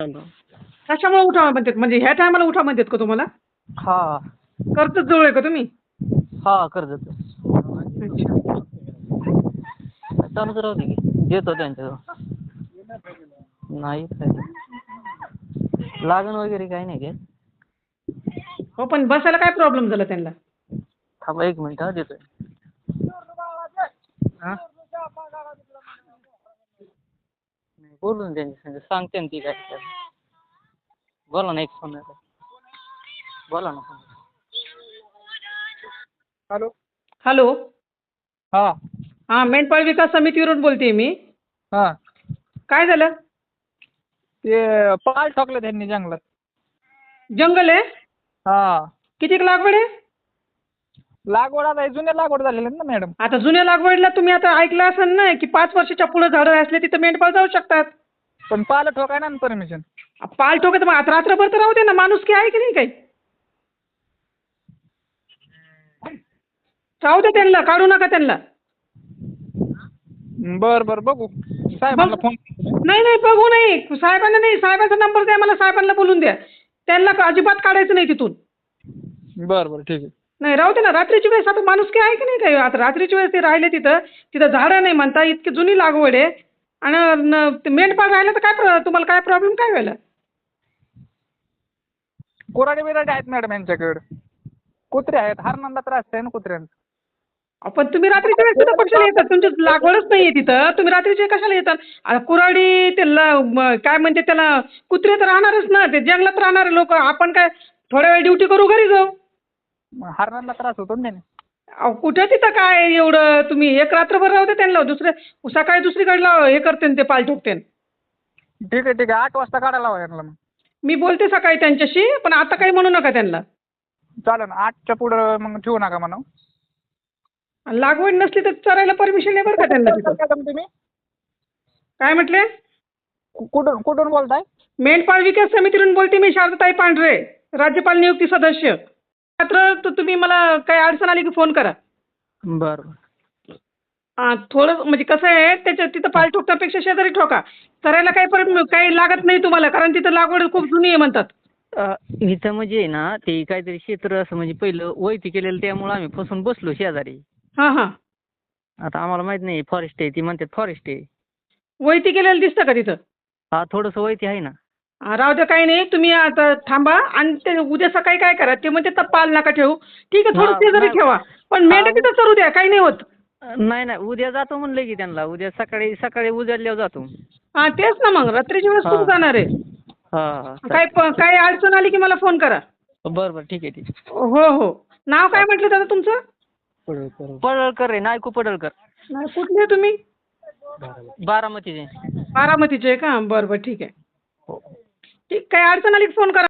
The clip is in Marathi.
कशामुळे उठा म्हणतात? म्हणजे ह्या टायमाला उठा म्हणतात का तुम्हाला? हा. कर्जत जवळ आहे का तुम्ही? हा कर्जत चालूच राहू दे की. देतो त्यांच्याजवळ. नाही लागण वगैरे काही नाही काय? हो पण बसायला काय प्रॉब्लेम झाला त्यांना? थांबा एक मिनिट हा देतोय. हा नाही, बोलून त्यांच्या संग सांगते ना ती काय ते. बोला ना एक फोन बोला ना. हॅलो. हॅलो. हा. हां मेंढपाळ विकास समितीवरून बोलते मी. हा. काय झालं? ते पाल ठोकले त्यांनी जंगलात. जंगल आहे? हा. किती लागवड आहे? लागवड आता जुन्या लागवड झालेल्या आहेत ना मॅडम. आता जुन्या लागवडीला तुम्ही आता ऐकलं असाल ना की पाच वर्षाच्या पुढे झाडं असले तिथं मेंढपाळ जाऊ शकतात. पण पाल ठोकाय ना परमिशन. पाल ठोकत मग आता रात्रभर तर राहू दे ना माणूस की आहे की नाही काही? राहू दे त्यांना काढू नका त्यांना. बर बर बघू. साहेबांना फोन नाही नाही बघू नाही. साहेबांना नाही साहेबांचा नंबर द्या मला साहेबांना बोलून द्या. त्यांना अजिबात काढायचं नाही तिथून. बर बर ठीक आहे. नाही राहू दे ना रात्रीची वेळेस आता माणूस की आहे की नाही काही? आता रात्रीची वेळेस ते राहिले तिथं. तिथं झाडं नाही म्हणता इतकी जुनी लागवड आहे. आणि मेंढपाळ राहिलं तर काय प्र- तुम्हाला काय प्रॉब्लेम काय व्हायला? कोराडे बिराडे आहेत मॅडम यांच्याकडे. कुत्रे आहेत. हरणांना त्रास आहे ना कुत्र्यांचा. अहो, पण तुम्ही रात्रीच्या वेळेस तिथं कशाला येतात तुमची लागवडच नाही आहे तिथं. तुम्ही रात्रीचे कशाला येतात आता कुराडी ते ल- म- काय म्हणते त्याला? कुत्रे तर राहणारच ना. ते जंगलात राहणारे लोक. आपण काय थोड्या वेळ ड्युटी करू घरी जाऊ? हरणांना त्रास होतो ना त्याने. अहो कुठं तिथं काय एवढं तुम्ही? एक रात्रभर राहू दे त्यांना दुसरे सकाळी दुसरीकडला हे करते ते पाल ठोकते ठीक आहे ठीक आहे. आठ वाजता काढायला लावा यांना मग. मी बोलते सकाळी त्यांच्याशी पण आता काही म्हणू नका त्यांना. चालेल आठच्या पुढं मग ठेवू नका म्हणा. लागवड नसली तर चरायला परमिशन नाही बरं का त्यांना तिथं? तुम्ही? काय म्हटले? कु- कुठून कुठून बोलताय? मेंढपाळ विकास समितीवरून बोलते मी शारदाताई पांढरे राज्यपाल नियुक्ती सदस्य. मात्र तर तुम्ही मला काही अडचण आली की फोन करा. बरं आ, थोडं म्हणजे कसं आहे त्याच्या तिथं पाल ठोकण्यापेक्षा शेजारी ठोका. चरायला काही पर काही लागत नाही तुम्हाला कारण तिथं लागवड खूप जुनी आहे म्हणतात. इथं म्हणजे आहे ना ते काहीतरी क्षेत्र असं म्हणजे पहिलं वैती केलेलं त्यामुळं आम्ही फसून बसलो शेजारी. हां हां. आता आम्हाला माहीत नाही फॉरेस्ट आहे ती म्हणतात फॉरेस्ट आहे. वैती केलेलं दिसतं का तिथं? हा थोडंसं वैती आहे ना. राहू द्या काही नाही. तुम्ही आता थांबा. आणि ते उद्या सकाळी काय करा? ते म्हणते पाल नका ठेवू. ठीक आहे थोडं शेजारी. ठेवा. पण मेंढ्या हा. तिथं चरू द्या काही नाही होत. नाही नाही. उद्या जातो म्हणलं की त्यांना. उद्या सकाळी सकाळी उजाडल्यावर जातो. हा तेच ना मग. रात्रीच्या वेळेस हा. खूप जाणार आहे. काय प- काय अडचण आली की मला फोन करा. बरं बरं. ठीक आहे ठीक आहे. हो हो. नाव काय म्हटलं दादा तुमचं? पडळकर. आहे. नायकू पडळकर. नाही, कुठले तुम्ही? बारामतीचे. बारामतीचे आहे का? बरं बरं. ठीक आहे. ठीक काही अडचण आली की फोन करा.